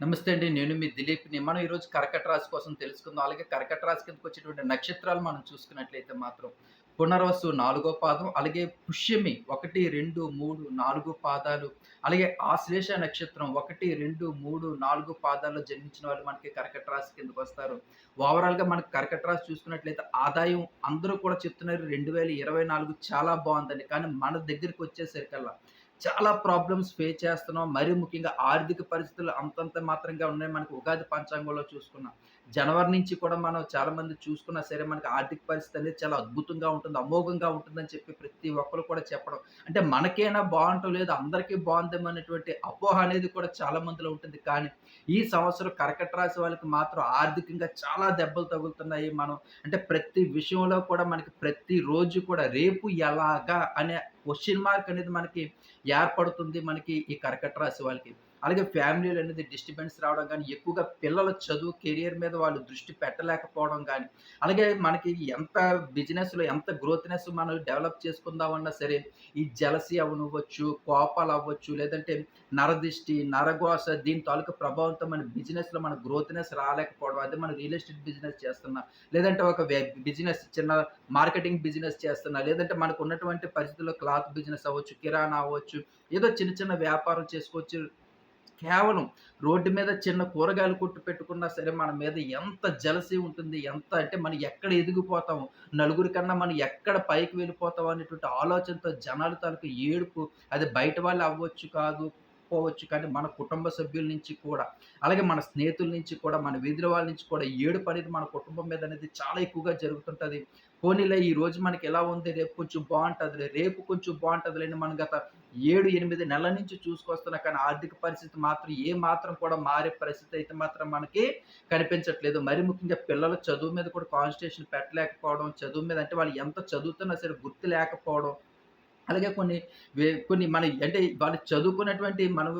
నమస్తే అండి నేను మీ దిలీప్ని. మనం ఈరోజు కర్కట రాశి కోసం తెలుసుకుందాం. అలాగే కర్కట రాశి కిందకు వచ్చేటువంటి నక్షత్రాలు మనం చూసుకున్నట్లయితే మాత్రం పునర్వసు నాలుగో పాదం అలాగే పుష్యమి ఒకటి రెండు మూడు నాలుగు పాదాలు అలాగే ఆశ్లేష నక్షత్రం ఒకటి రెండు మూడు నాలుగు పాదాల్లో జన్మించిన వాళ్ళు మనకి కర్కట రాశి కిందకు వస్తారు. ఓవరాల్గా మనకి కర్కట రాశి చూసుకున్నట్లయితే ఆదాయం అందరూ కూడా చెప్తున్నారు రెండు వేల ఇరవై నాలుగు చాలా బాగుందండి కానీ మన దగ్గరికి వచ్చేసరికల్లా చాలా ప్రాబ్లమ్స్ ఫేస్ చేస్తున్నాం. మరీ ముఖ్యంగా ఆర్థిక పరిస్థితులు అంతంత మాత్రంగా ఉన్నాయి. మనకు ఉగాది పంచాంగంలో చూసుకున్నాం. జనవరి నుంచి కూడా మనం చాలా మంది చూసుకున్నా సరే మనకి ఆర్థిక పరిస్థితి అనేది చాలా అద్భుతంగా ఉంటుంది అమోఘంగా ఉంటుందని చెప్పి ప్రతి ఒక్కరు కూడా చెప్పడం. అంటే మనకైనా బాగుంటం లేదు అందరికీ బాగుందేమో అనేటువంటి అపోహ అనేది కూడా చాలా మందిలో ఉంటుంది. కానీ ఈ సంవత్సరం కర్కట రాశి వాళ్ళకి మాత్రం ఆర్థికంగా చాలా దెబ్బలు తగులుతున్నాయి మనం. అంటే ప్రతి విషయంలో కూడా మనకి ప్రతి రోజు కూడా రేపు ఎలాగా అనే క్వశ్చన్ మార్క్ అనేది మనకి ఏర్పడుతుంది మనకి ఈ కర్కట రాశి వాళ్ళకి. అలాగే ఫ్యామిలీలు అనేది డిస్టర్బెన్స్ రావడం కానీ ఎక్కువగా పిల్లల చదువు కెరియర్ మీద వాళ్ళు దృష్టి పెట్టలేకపోవడం కానీ అలాగే మనకి ఎంత బిజినెస్లో ఎంత గ్రోత్నెస్ మనం డెవలప్ చేసుకుందామన్నా సరే ఈ జలసి అవనివ్వచ్చు కోపాలు అవ్వచ్చు లేదంటే నరదిష్టి నరగోస దీని తాలూకా ప్రభావంతో మన బిజినెస్లో మన గ్రోత్నెస్ రాలేకపోవడం అదే మనం రియల్ ఎస్టేట్ బిజినెస్ చేస్తున్నా లేదంటే ఒక బిజినెస్ చిన్న మార్కెటింగ్ బిజినెస్ చేస్తున్నా లేదంటే మనకు ఉన్నటువంటి పరిస్థితుల్లో క్లాత్ బిజినెస్ అవ్వచ్చు కిరాణా అవ్వచ్చు ఏదో చిన్న చిన్న వ్యాపారం చేసుకోవచ్చు కేవలం రోడ్డు మీద చిన్న కూరగాయలు కొట్టు పెట్టుకున్నా సరే మన మీద ఎంత జలసి ఉంటుంది ఎంత అంటే మనం ఎక్కడ ఎదిగిపోతాము నలుగురి కన్నా మనం ఎక్కడ పైకి వెళ్ళిపోతాం అనేటువంటి ఆలోచనతో జనాలు తాలూకు ఏడుపు అది బయట వాళ్ళు అవ్వచ్చు కాదు పోవచ్చు కానీ మన కుటుంబ సభ్యుల నుంచి కూడా అలాగే మన స్నేహితుల నుంచి కూడా మన వీధుల వాళ్ళ నుంచి కూడా ఏడుపు అనేది మన కుటుంబం మీద అనేది చాలా ఎక్కువగా జరుగుతుంటుంది. పోనీలే ఈ రోజు మనకి ఎలా ఉంది? రేపు కొంచెం బాగుంటుంది రేపు కొంచెం బాగుంటుంది లేని మనం గత ఏడు ఎనిమిది నెలల నుంచి చూసుకొస్తున్నా కానీ ఆర్థిక పరిస్థితి మాత్రం ఏ మాత్రం కూడా మారే పరిస్థితి అయితే మాత్రం మనకి కనిపించట్లేదు. మరి ముఖ్యంగా పిల్లల చదువు మీద కూడా కాన్సన్ట్రేషన్ పెట్టలేకపోవడం చదువు మీద అంటే వాళ్ళు ఎంత చదువుతున్నా సరే గుర్తు లేకపోవడం అలాగే కొన్ని వే కొన్ని మన అంటే వాళ్ళు చదువుకున్నటువంటి మనం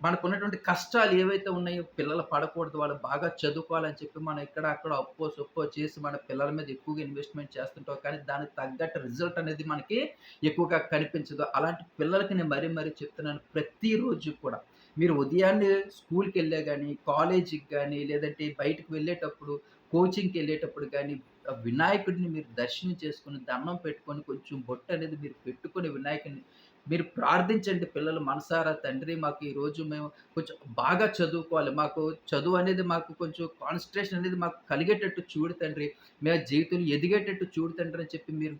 మనకున్నటువంటి కష్టాలు ఏవైతే ఉన్నాయో పిల్లలు పడకూడదు వాళ్ళు బాగా చదువుకోవాలని చెప్పి మనం ఇక్కడ అక్కడ అప్పో సొప్పో చేసి మన పిల్లల మీద ఎక్కువగా ఇన్వెస్ట్మెంట్ చేస్తుంటాం. కానీ దానికి తగ్గట్టు రిజల్ట్ అనేది మనకి ఎక్కువగా కనిపించదు. అలాంటి పిల్లలకి నేను మరీ మరీ చెప్తున్నాను ప్రతిరోజు కూడా. మీరు ఉదయాన్నే స్కూల్కి వెళ్ళే కానీ కాలేజీకి కానీ లేదంటే బయటకు వెళ్ళేటప్పుడు కోచింగ్కి వెళ్ళేటప్పుడు కానీ వినాయకుడిని మీరు దర్శనం చేసుకుని దండం పెట్టుకొని కొంచెం బొట్టు అనేది మీరు పెట్టుకొని వినాయకుడిని మీరు ప్రార్థించండి పిల్లలు మనసారా తండ్రి మాకు ఈరోజు మేము కొంచెం బాగా చదువుకోవాలి. మాకు చదువు అనేది మాకు కొంచెం కాన్సన్ట్రేషన్ అనేది మాకు కలిగేటట్టు చూడు తండ్రి. మేము జీవితంలో ఎదిగేటట్టు చూడు తండ్రి అని చెప్పి మీరు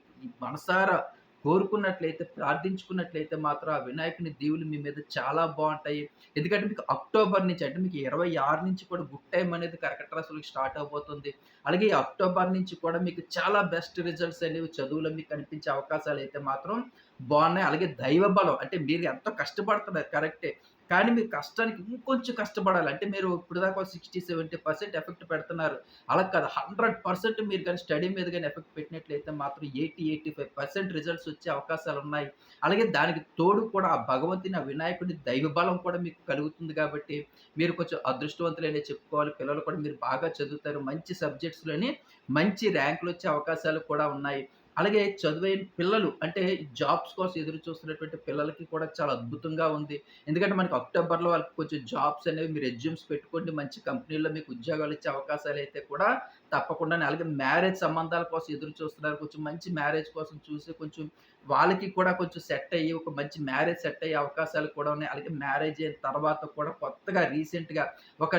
మనసారా కోరుకున్నట్లయితే ప్రార్థించుకున్నట్లయితే మాత్రం ఆ వినాయకుని దీవులు మీ మీద చాలా బాగుంటాయి. ఎందుకంటే మీకు అక్టోబర్ నుంచి అంటే మీకు ఇరవై ఆరు నుంచి కూడా గుడ్ టైం అనేది కర్కట రాశులకు స్టార్ట్ అవబోతుంది. అలాగే ఈ అక్టోబర్ నుంచి కూడా మీకు చాలా బెస్ట్ రిజల్ట్స్ అనేవి చదువులో మీకు కనిపించే అవకాశాలు అయితే మాత్రం బాగున్నాయి. అలాగే దైవ బలం. అంటే మీరు ఎంతో కష్టపడుతున్నారు కరెక్టే. కానీ మీరు కష్టానికి ఇంకొంచెం కష్టపడాలి. అంటే మీరు ఇప్పుడు దాకా సిక్స్టీ సెవెంటీ పర్సెంట్ ఎఫెక్ట్ పెడుతున్నారు. అలా కాదు. హండ్రెడ్ పర్సెంట్ మీరు కానీ స్టడీ మీద కానీ ఎఫెక్ట్ పెట్టినట్లయితే మాత్రం eighty eighty five percent results వచ్చే అవకాశాలు ఉన్నాయి. అలాగే దానికి తోడు కూడా ఆ భగవంతుని ఆ వినాయకుడి దైవ బలం కూడా మీకు కలుగుతుంది కాబట్టి మీరు కొంచెం అదృష్టవంతులనే చెప్పుకోవాలి. పిల్లలు కూడా మీరు బాగా చదువుతారు. మంచి సబ్జెక్ట్స్లోని మంచి ర్యాంకులు వచ్చే అవకాశాలు కూడా ఉన్నాయి. అలాగే చదువైన పిల్లలు అంటే జాబ్స్ కోసం ఎదురు చూస్తున్నటువంటి పిల్లలకి కూడా చాలా అద్భుతంగా ఉంది. ఎందుకంటే మనకి అక్టోబర్లో వాళ్ళకి కొంచెం జాబ్స్ అనేవి మీరు రెజ్యూమ్స్ పెట్టుకోండి మంచి కంపెనీల్లో మీకు ఉద్యోగాలు ఇచ్చే అవకాశాలు అయితే కూడా తప్పకుండా అలాగే మ్యారేజ్ సంబంధాల కోసం ఎదురు చూస్తున్నారు. కొంచెం మంచి మ్యారేజ్ కోసం చూసి కొంచెం వాళ్ళకి కూడా కొంచెం సెట్ అయ్యి ఒక మంచి మ్యారేజ్ సెట్ అయ్యే అవకాశాలు కూడా ఉన్నాయి. అలాగే మ్యారేజ్ అయిన తర్వాత కూడా కొత్తగా రీసెంట్గా ఒక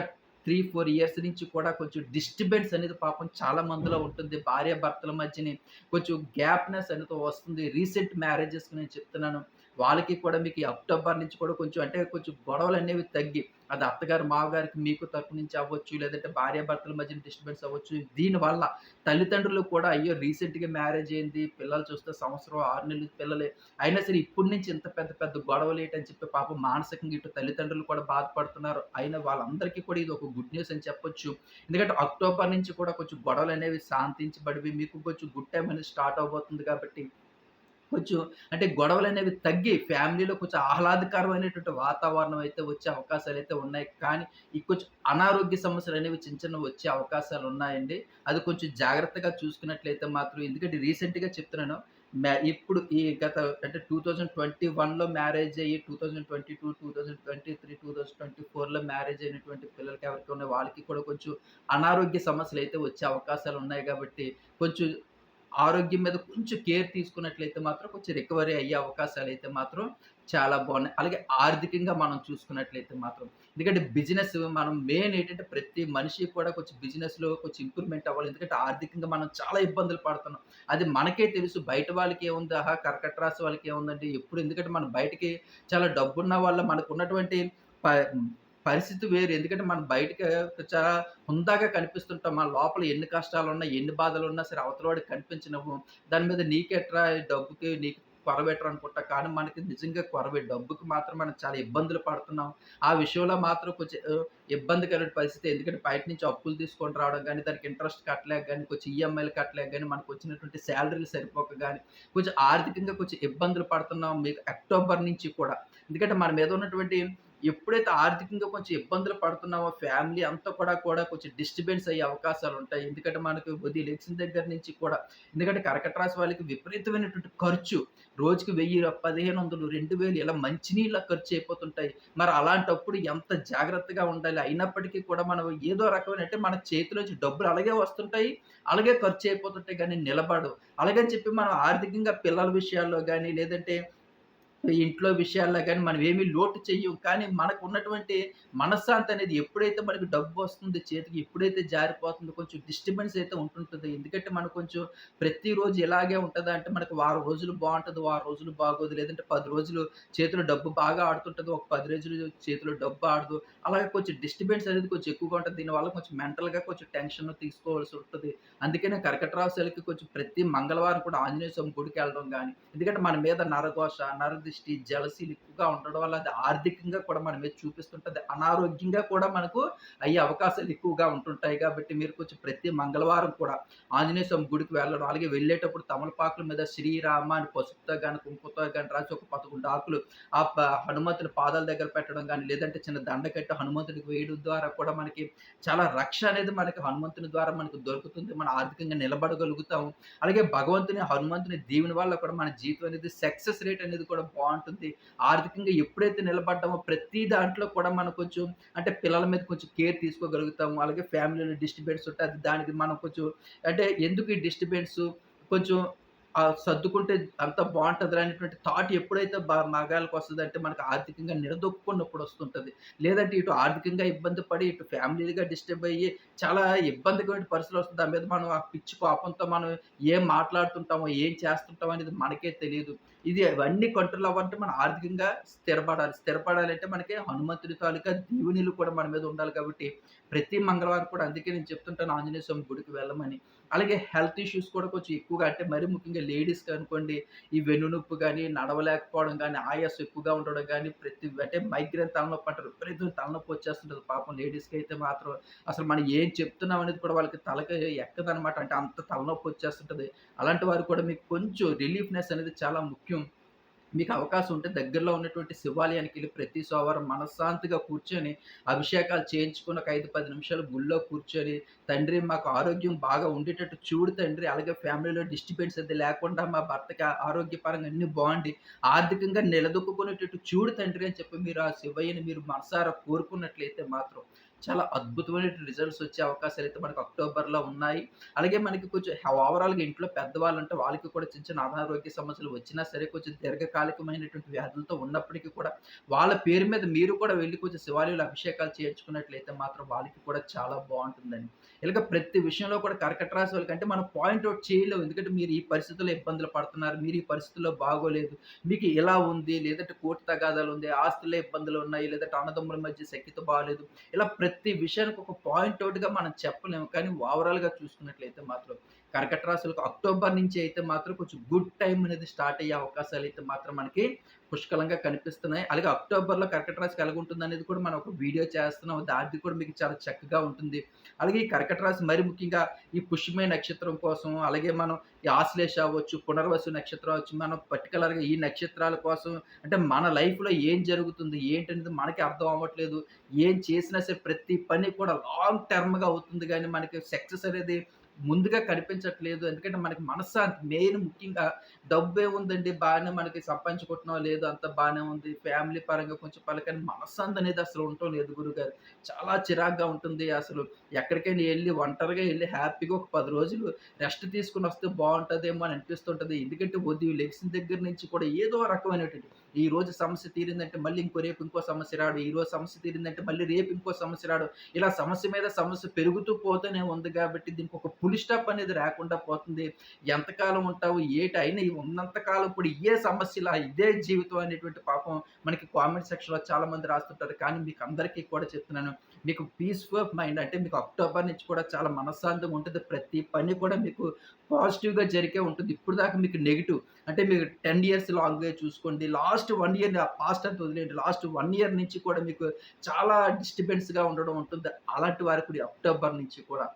త్రీ ఫోర్ ఇయర్స్ నుంచి కూడా కొంచెం డిస్టర్బెన్స్ అనేది పాపం చాలా మందిలో ఉంటుంది. భార్య భర్తల మధ్యని కొంచెం గ్యాప్నెస్ అనేది వస్తుంది. రీసెంట్ మ్యారేజెస్కి నేను చెప్తున్నాను. వాళ్ళకి కూడా మీకు అక్టోబర్ నుంచి కూడా కొంచెం అంటే కొంచెం గొడవలు అనేవి తగ్గి అది అత్తగారు మామగారికి మీకు తరపు నుంచి అవ్వచ్చు లేదంటే భార్యాభర్తల మధ్య డిస్టర్బెన్స్ అవ్వచ్చు దీనివల్ల తల్లిదండ్రులు కూడా అయ్యో రీసెంట్గా మ్యారేజ్ అయింది పిల్లలు చూస్తే సంవత్సరం ఆరు నెలలు పిల్లలే అయినా సరే ఇప్పటి నుంచి ఇంత పెద్ద పెద్ద గొడవలు ఏంటని చెప్పి పాపం మానసికంగా ఇటు తల్లిదండ్రులు కూడా బాధపడుతున్నారు. అయినా వాళ్ళందరికీ కూడా ఇది ఒక గుడ్ న్యూస్ అని చెప్పొచ్చు. ఎందుకంటే అక్టోబర్ నుంచి కూడా కొంచెం గొడవలు అనేవి శాంతించబడివి మీకు కొంచెం గుడ్ టైం అనేది స్టార్ట్ అవబోతుంది కాబట్టి కొంచెం అంటే గొడవలు అనేవి తగ్గి ఫ్యామిలీలో కొంచెం ఆహ్లాదకరమైనటువంటి వాతావరణం అయితే వచ్చే అవకాశాలు అయితే ఉన్నాయి. కానీ ఈ కొంచెం అనారోగ్య సమస్యలు అనేవి చిన్న చిన్న వచ్చే అవకాశాలు ఉన్నాయండి. అది కొంచెం జాగ్రత్తగా చూసుకున్నట్లయితే మాత్రం ఎందుకంటే రీసెంట్గా చెప్తున్నాను మ్యా ఇప్పుడు ఈ గత అంటే 2021లో మ్యారేజ్ అయ్యి 2022, 2023, 2024లో మ్యారేజ్ అయినటువంటి పిల్లలకి ఎవరికి ఉన్నాయి వాళ్ళకి కూడా కొంచెం అనారోగ్య సమస్యలు అయితే వచ్చే అవకాశాలు ఉన్నాయి కాబట్టి కొంచెం ఆరోగ్యం మీద కొంచెం కేర్ తీసుకున్నట్లయితే మాత్రం కొంచెం రికవరీ అయ్యే అవకాశాలు అయితే మాత్రం చాలా బాగున్నాయి అలాగే ఆర్థికంగా మనం చూసుకున్నట్లయితే మాత్రం ఎందుకంటే బిజినెస్ మనం మెయిన్ ఏంటంటే ప్రతి మనిషి కూడా కొంచెం బిజినెస్‌లో కొంచెం ఇంప్రూవ్‌మెంట్ అవ్వాలి. ఎందుకంటే ఆర్థికంగా మనం చాలా ఇబ్బందులు పడుతున్నాం. అది మనకే తెలుసు బయట వాళ్ళకి ఏముంది ఆహా! కర్కట రాసి వాళ్ళకి ఏముందంటే ఎప్పుడు ఎందుకంటే మనం బయటకి చాలా డబ్బున్న వాళ్ళ మనకున్నటువంటి ప పరిస్థితి వేరు. ఎందుకంటే మనం బయటకి చాలా హుందాగా కనిపిస్తుంటాం. మన లోపల ఎన్ని కష్టాలు ఉన్నా ఎన్ని బాధలు ఉన్నా సరే అవతల వాడికి కనిపించినవు. దాని మీద నీకెట్రా డబ్బుకి నీకు కొరబెట్టరు అనుకుంటా. కానీ మనకి నిజంగా కొరవే. డబ్బుకి మాత్రం మనం చాలా ఇబ్బందులు పడుతున్నాం. ఆ విషయంలో మాత్రం కొంచెం ఆహ్, ఇబ్బందికరమైన పరిస్థితి. ఎందుకంటే బయట నుంచి అప్పులు తీసుకొని రావడం కానీ దానికి ఇంట్రెస్ట్ కట్టలేక కానీ కొంచెం ఈఎంఐలు కట్టలేక మనకు వచ్చినటువంటి శాలరీలు సరిపోక కానీ కొంచెం ఆర్థికంగా కొంచెం ఇబ్బందులు పడుతున్నాం. మీకు అక్టోబర్ నుంచి కూడా. ఎందుకంటే మన మీద ఉన్నటువంటి ఎప్పుడైతే ఆర్థికంగా కొంచెం ఇబ్బందులు పడుతున్నామో ఫ్యామిలీ అంతా కూడా కూడా కొంచెం డిస్టర్బెన్స్ అయ్యే అవకాశాలు ఉంటాయి ఎందుకంటే మనకు ఉదయం లేచిన దగ్గర నుంచి కూడా ఎందుకంటే కర్కట రాశి వాళ్ళకి విపరీతమైనటువంటి ఖర్చు. రోజుకి 1000, 1500, 2000 ఇలా మంచినీళ్ళ ఖర్చు అయిపోతుంటాయి. మరి అలాంటప్పుడు ఎంత జాగ్రత్తగా ఉండాలి. అయినప్పటికీ కూడా మనం ఏదో రకమైన అంటే మన చేతిలోంచి డబ్బులు అలాగే వస్తుంటాయి. అలాగే ఖర్చు అయిపోతుంటాయి కానీ నిలబడవు. అలాగని చెప్పి మనం ఆర్థికంగా పిల్లల విషయాల్లో కానీ లేదంటే ఇంట్లో విషయాల్లో కానీ మనం ఏమీ లోటు చెయ్యం. కానీ మనకు ఉన్నటువంటి మనశ్శాంతి అనేది ఎప్పుడైతే మనకు డబ్బొస్తుంది చేతికి, ఎప్పుడైతే జారిపోతుందో కొంచెం డిస్టర్బెన్స్ అయితే ఉంటుంటుంది ఎందుకంటే మనం కొంచెం ప్రతిరోజు ఇలాగే ఉంటదా అంటే మనకు వారం రోజులు బాగుంటుంది వారం రోజులు బాగోదు. లేదంటే పది రోజులు చేతిలో డబ్బు బాగా ఆడుతుంటుంది ఒక పది రోజులు చేతిలో డబ్బు ఆడదు. అలాగే కొంచెం డిస్టర్బెన్స్ అనేది కొంచెం ఎక్కువగా ఉంటుంది దీనివల్ల కొంచెం మెంటల్‌గా కొంచెం టెన్షన్ తీసుకోవాల్సి ఉంటుంది అందుకనే కర్కట కొంచెం ప్రతి మంగళవారం కూడా ఆంజనేయ స్వామి గుడికి వెళ్ళడం కానీ ఎందుకంటే మన మీద నరఘోష, దృష్టి జలసీలు ఎక్కువగా ఉండడం వల్ల అది ఆర్థికంగా కూడా మన మీద చూపిస్తుంటుంది అనారోగ్యంగా కూడా మనకు అయ్యే అవకాశాలు ఎక్కువగా ఉంటుంటాయి కాబట్టి మీరు కొంచెం ప్రతి మంగళవారం కూడా ఆంజనేయ స్వామి గుడికి వెళ్ళడం, అలాగే వెళ్ళేటప్పుడు తమలపాకుల మీద శ్రీరామ అని పసుపుతో కానీ కుంకుతో కానీ రాసి ఒక 11 ఆకులు ఆ హనుమంతుని పాదాల దగ్గర పెట్టడం కానీ లేదంటే చిన్న దండ కట్టి హనుమంతుడికి వేయడం ద్వారా కూడా మనకి చాలా రక్ష అనేది మనకి హనుమంతుని ద్వారా మనకు దొరుకుతుంది. మనం ఆర్థికంగా నిలబడగలుగుతాం. అలాగే భగవంతుని, హనుమంతుని దీవెన వల్ల కూడా మన జీవితం అనేది సక్సెస్ రేట్ అనేది కూడా బాగుంటుంది ఆర్థికంగా ఎప్పుడైతే నిలబడ్డామో ప్రతి దాంట్లో కూడా మనం కొంచెం అంటే పిల్లల మీద కొంచెం కేర్ తీసుకోగలుగుతాము. అలాగే ఫ్యామిలీలో డిస్టర్బెన్స్ ఉంటే అది దానికి మనం కొంచెం అంటే ఎందుకు ఈ డిస్టర్బెన్స్ కొంచెం సర్దుకుంటే అంత బాగుంటుంది అనేటువంటి థాట్ ఎప్పుడైతే మగాళ్ళకి వస్తుంది అంటే మనకు ఆర్థికంగా నిలదొక్కుకున్నప్పుడు వస్తుంటుంది లేదంటే ఇటు ఆర్థికంగా ఇబ్బంది పడి, ఇటు ఫ్యామిలీ‌గా డిస్టర్బ్ అయ్యి చాలా ఇబ్బందికరమైన పరిస్థితులు వస్తుంది. దాని మీద మనం ఆ పిచ్చి కోపంతో మనం ఏం మాట్లాడుతుంటామో, ఏం చేస్తుంటామో అనేది మనకే తెలియదు ఇది అవన్నీ కంట్రోల్ అవ్వాలంటే మనం ఆర్థికంగా స్థిరపడాలి. స్థిరపడాలంటే మనకి హనుమంతుడి తాలూకా దీవునిలు కూడా మన మీద ఉండాలి కాబట్టి, ప్రతి మంగళవారం కూడా అందుకే నేను చెప్తుంటాను ఆంజనేయ స్వామి గుడికి వెళ్ళమని. అలాగే హెల్త్ ఇష్యూస్ కూడా కొంచెం ఎక్కువగా అంటే మరీ ముఖ్యంగా లేడీస్‌కి అనుకోండి, ఈ వెన్నునొప్పి కానీ నడవలేకపోవడం కానీ ఆయాసం ఎక్కువగా ఉండడం కానీ ప్రతి అంటే మైగ్రేన్ తలనొప్పి అంటారు. ప్రతి తలనొప్పి వచ్చేస్తుంటది పాపం లేడీస్కి అయితే మాత్రం. అసలు మనం ఏం చెప్తున్నాం అనేది కూడా వాళ్ళకి తలకి ఎక్కదనమాట. అంటే అంత తలనొప్పి వచ్చేస్తుంటుంది అలాంటి వారు కూడా మీకు కొంచెం రిలీఫ్‌నెస్ అనేది చాలా ముఖ్యం. మీకు అవకాశం ఉంటే దగ్గరలో ఉన్నటువంటి శివాలయానికి వెళ్ళి ప్రతి సోమవారం మనశ్శాంతిగా కూర్చొని, అభిషేకాలు చేయించుకున్న ఒక 5, 10 నిమిషాలు గుళ్ళో కూర్చొని, తండ్రి మాకు ఆరోగ్యం బాగా ఉండేటట్టు చూడు తండ్రి. అలాగే ఫ్యామిలీలో డిస్టర్బెన్స్ అది లేకుండా మా భర్తకి ఆరోగ్యపరంగా అన్ని బాగుండి ఆర్థికంగా నిలదొక్కుకునేటట్టు చూడు తండ్రి అని చెప్పి మీరు ఆ శివయ్యని మీరు మనసారా కోరుకున్నట్లయితే మాత్రం చాలా అద్భుతమైన రిజల్ట్స్ వచ్చే అవకాశాలైతే మనకు అక్టోబర్‌లో ఉన్నాయి. అలాగే మనకి కొంచెం హ ఓవరాల్‌గా ఇంట్లో పెద్దవాళ్ళు అంటే వాళ్ళకి కూడా చిన్న చిన్న అనారోగ్య సమస్యలు వచ్చినా సరే కొంచెం దీర్ఘకాలికమైనటువంటి వ్యాధులతో ఉన్నప్పటికీ కూడా వాళ్ళ పేరు మీద మీరు కూడా వెళ్ళి కొంచెం శివాలయంలో అభిషేకాలు చేయించుకున్నట్లయితే మాత్రం వాళ్ళకి కూడా చాలా బాగుంటుందండి ఇలాగ ప్రతి విషయంలో కూడా కర్కట రాశి వాళ్ళకంటే మనం పాయింట్ అవుట్ చేయలేము. ఎందుకంటే మీరు ఈ పరిస్థితుల్లో ఇబ్బందులు పడుతున్నారు. మీరు ఈ పరిస్థితుల్లో బాగోలేదు. మీకు ఇలా ఉంది. లేదంటే కోర్టు తగాదాలు ఉంది. ఆస్తుల్లో ఇబ్బందులు ఉన్నాయి. లేదంటే అన్నదమ్ముల మధ్య శక్తితో బాగోలేదు ఇలా ప్రతి ప్రతి విషయానికి ఒక పాయింట్ అవుట్గా మనం చెప్పలేము. కానీ ఓవరాల్‌గా చూసుకున్నట్లయితే మాత్రం కర్కట రాశులకు అక్టోబర్ నుంచి అయితే మాత్రం కొంచెం గుడ్ టైం అనేది స్టార్ట్ అయ్యే అవకాశాలు అయితే మాత్రం మనకి పుష్కలంగా కనిపిస్తున్నాయి. అలాగే అక్టోబర్‌లో కర్కట రాశికి అనేది కూడా మనం ఒక వీడియో చేస్తున్నాం. దానిది కూడా మీకు చాలా చక్కగా ఉంటుంది. అలాగే ఈ కర్కట రాశి మరి ముఖ్యంగా ఈ పుష్యమి నక్షత్రం కోసం అలాగే మనం ఈ ఆశ్లేష అవ్వచ్చు, పునర్వసు నక్షత్రం అవ్వచ్చు. మనం పర్టికులర్గా ఈ నక్షత్రాల కోసం అంటే మన లైఫ్‌లో ఏం జరుగుతుంది? ఏంటనేది మనకి అర్థం అవ్వట్లేదు. ఏం చేసినా సరే ప్రతి పని కూడా లాంగ్ టర్మ్‌గా అవుతుంది కానీ మనకి సక్సెస్ అనేది ముందుగా కనిపించట్లేదు. ఎందుకంటే మనకి మనశ్శాంతి మెయిన్ ముఖ్యంగా డబ్బే ఉందండి బాగానే మనకి సంపాదించుకుంటున్నాం లేదు అంత బాగానే ఉంది. ఫ్యామిలీ పరంగా కొంచెం పలకని మనశ్శాంతి అనేది అసలు ఉండటం లేదు గురుగారు చాలా చిరాగ్గా ఉంటుంది. అసలు ఎక్కడికైనా వెళ్ళి ఒంటరిగా వెళ్ళి హ్యాపీగా ఒక పది రోజులు రెస్ట్ తీసుకొనొస్తే బాగుంటుందేమో అని అనిపిస్తుంటది. ఎందుకంటే ఉదయం లెగ్స్ దగ్గర నుంచి కూడా ఏదో రకమైనటువంటి ఈ రోజు సమస్య తీరిందంటే మళ్ళీ ఇంకో రేపు ఇంకో సమస్య రావడం. ఈరోజు సమస్య తీరిందంటే మళ్ళీ రేపు ఇంకో సమస్య రాడు ఇలా సమస్య మీద సమస్య పెరుగుతూ పోతూనే ఉంది కాబట్టి దీనికి ఒక ఫుల్ స్టాప్ అనేది రాకుండా పోతుంది. ఎంతకాలం ఉంటావు? ఏటి అయినా ఉన్నంతకాలం ఇప్పుడు ఏ సమస్యలా, ఇదే జీవితం అనేటువంటి పాపం మనకి కామెంట్ సెక్షన్‌లో చాలామంది రాస్తుంటారు. కానీ మీకు అందరికీ కూడా చెప్తున్నాను. మీకు పీస్‌ఫుల్ ఆఫ్ మైండ్ అంటే మీకు అక్టోబర్ నుంచి కూడా చాలా మనశ్శాంతంగా ఉంటుంది ప్రతి పని కూడా మీకు పాజిటివ్‌గా జరిగే ఉంటుంది. ఇప్పటిదాకా మీకు నెగిటివ్ అంటే మీరు 10 ఇయర్స్ లాంగ్‌గా చూసుకోండి. లాస్ట్ వన్ ఇయర్ పాస్ట్ అంతా వదిలేయండి. లాస్ట్ వన్ ఇయర్ నుంచి కూడా మీకు చాలా డిస్టర్బెన్స్‌గా ఉండడం ఉంటుంది. అలాంటి వారికి కూడా అక్టోబర్ నుంచి కూడా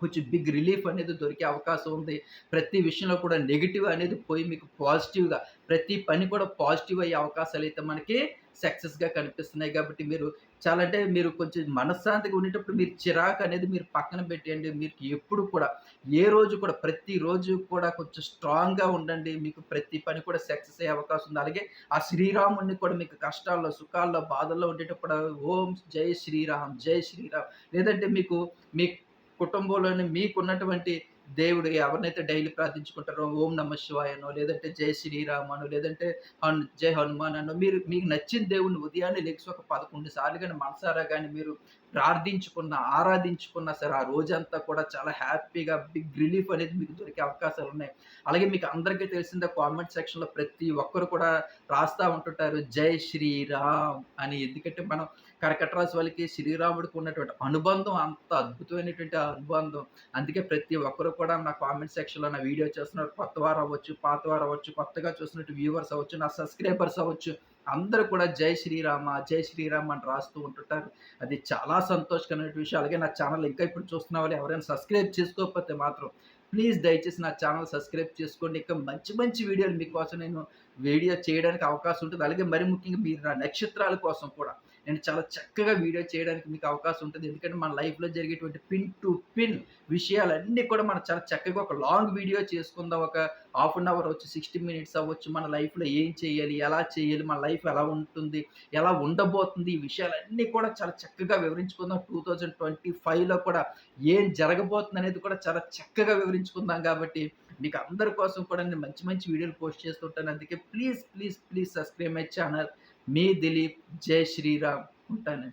కొంచెం బిగ్ రిలీఫ్ అనేది దొరికే అవకాశం ఉంది. ప్రతి విషయంలో కూడా నెగిటివ్ అనేది పోయి మీకు పాజిటివ్‌గా ప్రతి పని కూడా పాజిటివ్ అయ్యే అవకాశాలు అయితే మనకి సక్సెస్‌గా కనిపిస్తున్నాయి. కాబట్టి మీరు చాలా అంటే మీరు కొంచెం మనశ్శాంతిగా ఉండేటప్పుడు మీరు చిరాకు అనేది మీరు పక్కన పెట్టేయండి. మీకు ఎప్పుడు కూడా ఏ రోజు కూడా ప్రతి రోజు కూడా కొంచెం స్ట్రాంగ్‌గా ఉండండి. మీకు ప్రతి పని కూడా సక్సెస్ అయ్యే అవకాశం ఉంది. అలాగే ఆ శ్రీరాముడిని కూడా మీకు కష్టాల్లో, సుఖాల్లో, బాధల్లో ఉండేటప్పుడు ఓం జై శ్రీరామ్, జై శ్రీరామ్ లేదంటే మీకు మీ కుటుంబంలోని మీకున్నటువంటి దేవుడు ఎవరినైతే డైలీ ప్రార్థించుకుంటారో ఓం నమ శివాయనో, లేదంటే జై శ్రీరామను లేదంటే హన్ జై హనుమాన్ అనో మీరు మీకు నచ్చిన దేవుడిని ఉదయాన్నే లేచి ఒక 11 సార్లు కానీ మనసారా కానీ మీరు ప్రార్థించుకున్న, ఆరాధించుకున్న సరే ఆ రోజంతా కూడా చాలా హ్యాపీగా బిగ్ రిలీఫ్ అనేది మీకు దొరికే అవకాశాలు ఉన్నాయి అలాగే మీకు అందరికీ తెలిసిందే కామెంట్ సెక్షన్‌లో ప్రతి ఒక్కరు కూడా రాస్తా ఉంటుంటారు జై శ్రీరామ్ అని. ఎందుకంటే మనం కరకట రాశి వాళ్ళకి శ్రీరాముడికి ఉన్నటువంటి అనుబంధం అంత అద్భుతమైనటువంటి అనుబంధం. అందుకే ప్రతి ఒక్కరు కూడా నా కామెంట్ సెక్షన్‌లో నా వీడియో చూస్తున్నారు కొత్తవారు అవ్వచ్చు, పాత వారు అవ్వచ్చు, కొత్తగా చూస్తున్నట్టు వ్యూవర్స్ అవ్వచ్చు, నా సబ్‌స్క్రైబర్స్ అవ్వచ్చు. అందరూ కూడా జై శ్రీరామ, జై శ్రీరామ్ అని రాస్తూ ఉంటుంటారు. అది చాలా సంతోషకరమైన విషయం. అలాగే నా ఛానల్ ఇంకా ఇప్పుడు చూస్తున్న వాళ్ళు ఎవరైనా సబ్‌స్క్రైబ్ చేసుకోకపోతే మాత్రం ప్లీజ్ దయచేసి నా ఛానల్ సబ్‌స్క్రైబ్ చేసుకోండి. ఇంకా మంచి మంచి వీడియోలు మీకోసం నేను వీడియో చేయడానికి అవకాశం ఉంటుంది. అలాగే మరి ముఖ్యంగా మీరు నా నక్షత్రాల కోసం కూడా నేను చాలా చక్కగా వీడియో చేయడానికి మీకు అవకాశం ఉంటుంది. ఎందుకంటే మన లైఫ్‌లో జరిగేటువంటి పిన్ టు పిన్ విషయాలన్నీ కూడా మనం చాలా చక్కగా ఒక లాంగ్ వీడియో చేసుకుందాం. ఒక హాఫ్ అన్ అవర్ అవచ్చు సిక్స్టీ మినిట్స్ అవ్వచ్చు. మన లైఫ్‌లో ఏం చేయాలి? ఎలా చేయాలి? మన లైఫ్ ఎలా ఉంటుంది? ఎలా ఉండబోతుంది? ఈ విషయాలన్నీ కూడా చాలా చక్కగా వివరించుకుందాం. 2025లో కూడా ఏం జరగబోతుంది అనేది కూడా చాలా చక్కగా వివరించుకుందాం కాబట్టి మీకు అందరి కోసం కూడా నేను మంచి మంచి వీడియోలు పోస్ట్ చేస్తుంటాను. అందుకే please, please, please subscribe my channel. మీ దిలీప్. జై శ్రీరామ్. ఉంటాను.